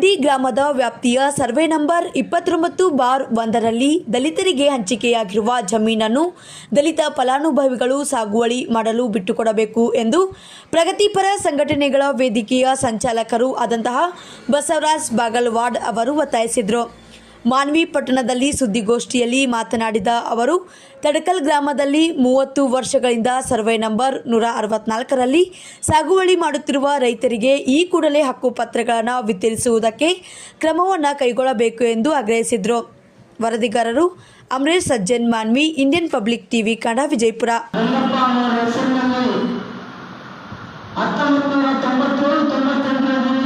ಕಡ್ಡಿ ಗ್ರಾಮದ ವ್ಯಾಪ್ತಿಯ ಸರ್ವೆ ನಂಬರ್ ಇಪ್ಪತ್ತೊಂಬತ್ತು ಬಾರ್ ಒಂದರಲ್ಲಿ ದಲಿತರಿಗೆ ಹಂಚಿಕೆಯಾಗಿರುವ ಜಮೀನನ್ನು ದಲಿತ ಫಲಾನುಭವಿಗಳು ಸಾಗುವಳಿ ಮಾಡಲು ಬಿಟ್ಟುಕೊಡಬೇಕು ಎಂದು ಪ್ರಗತಿಪರ ಸಂಘಟನೆಗಳ ವೇದಿಕೆಯ ಸಂಚಾಲಕರು ಆದಂತಹ ಬಸವರಾಜ್ ಬಾಗಲ್ವಾಡ್ ಅವರು ಒತ್ತಾಯಿಸಿದರು. ಮಾನ್ವಿ ಪಟ್ಟಣದಲ್ಲಿ ಸುದ್ದಿಗೋಷ್ಠಿಯಲ್ಲಿ ಮಾತನಾಡಿದ ಅವರು, ತಡಕಲ್ ಗ್ರಾಮದಲ್ಲಿ ಮೂವತ್ತು ವರ್ಷಗಳಿಂದ ಸರ್ವೆ ನಂಬರ್ ನೂರ ಅರವತ್ನಾಲ್ಕರಲ್ಲಿ ಸಾಗುವಳಿ ಮಾಡುತ್ತಿರುವ ರೈತರಿಗೆ ಈ ಕೂಡಲೇ ಹಕ್ಕುಪತ್ರಗಳನ್ನು ವಿತರಿಸುವುದಕ್ಕೆ ಕ್ರಮವನ್ನು ಕೈಗೊಳ್ಳಬೇಕು ಎಂದು ಆಗ್ರಹಿಸಿದರು. ವರದಿಗಾರರು Amaresh Sajjan, Manvi, Indian public TV Kannada, Vijayapura. ಹತ್ತೊಂಬತ್ತು ನೂರ ತೊಂಬತ್ತೇಳು ತೊಂಬತ್ತೆಂಟರಲ್ಲಿ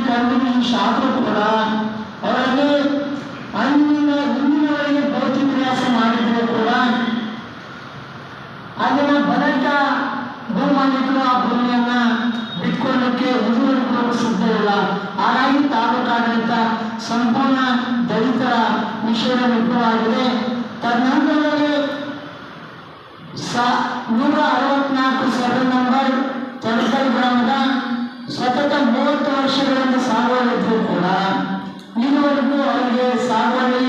ಸಂಪೂರ್ಣ ದಲಿತರ ನಿಷೇಧ ವಿಫಲವಾಗಿದೆ ತದನಂತರದಲ್ಲಿ ನೂರ ಅರವತ್ನಾಲ್ಕು ಸರ್ವೆ ನಂಬರ್ ತಡಕಲ್ ಗ್ರಾಮದ ಸತತ ಮೂವತ್ತು ವರ್ಷಗಳಿಂದ ಸಾಗುವಳಿದ್ರು ಕೂಡ ಇದುವರೆಗೂ ಅವರಿಗೆ ಸಾಗುವಳಿ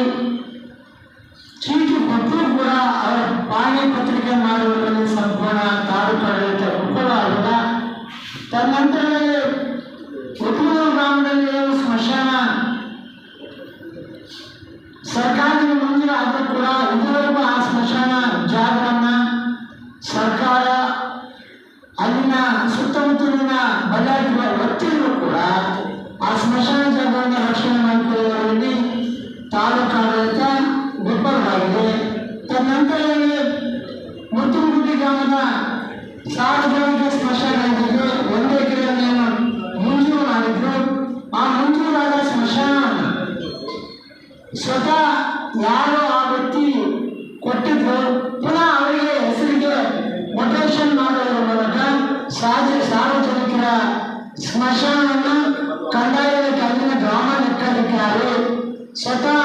ಚೀಟಿ ಕೊಟ್ಟರೂ ಕೂಡ ಅವರ ಪಾಣಿ ಪತ್ರಿಕೆ ಮಾಡುವುದರಲ್ಲಿ ಸಂಪೂರ್ಣ ತಾಲೂಕು ಆಡಳಿತ ತದನಂತರದಲ್ಲಿ ಉತ್ತೂರು ಗ್ರಾಮದಲ್ಲಿ ಸ್ಮಶಾನ ಸರ್ಕಾರದ ಮುಂದಿನ ಆದರೂ ಕೂಡ ಇದುವರೆಗೂ ಆ ಸ್ಮಶಾನ, ಜಾಗವನ್ನ ಸರ್ಕಾರ ಅಲ್ಲಿನ ಸುತ್ತಮುತ್ತಲಿನ ಬಳ್ಳಾರಿಯ ವ್ಯಕ್ತಿಗಳು ಕೂಡ ಆ ಸ್ಮಶಾನ ಜಾಗವನ್ನು ರಕ್ಷಣೆ ಮಾಡಿಕೊಳ್ಳುವಲ್ಲಿ ತಾಲೂಕಾಡಳಿತ ವಿಫಲವಾಗಿದೆ ತದನಂತರದಲ್ಲಿ ಮುತ್ತುಗುಡಿ ಗ್ರಾಮದ ಸಾರ್ವಜನಿಕ ಸ್ವತಃ ಯಾರು ಆ ವ್ಯಕ್ತಿ ಕೊಟ್ಟಿದ್ರು ಪುನಃ ಅವರಿಗೆ ಹೆಸರಿಗೆ ಮೊಟೇಷನ್ ಮಾಡೋದ್ರ ಮೂಲಕ ಸಾಜ, ಸಾರ್ವಜನಿಕರ ಸ್ಮಶಾನವನ್ನು ಕಂದಾಯದ ಕಲ್ಲಿನ ಗ್ರಾಮ ಲೆಕ್ಕಾಧಿಕಾರಿ ಸ್ವತಃ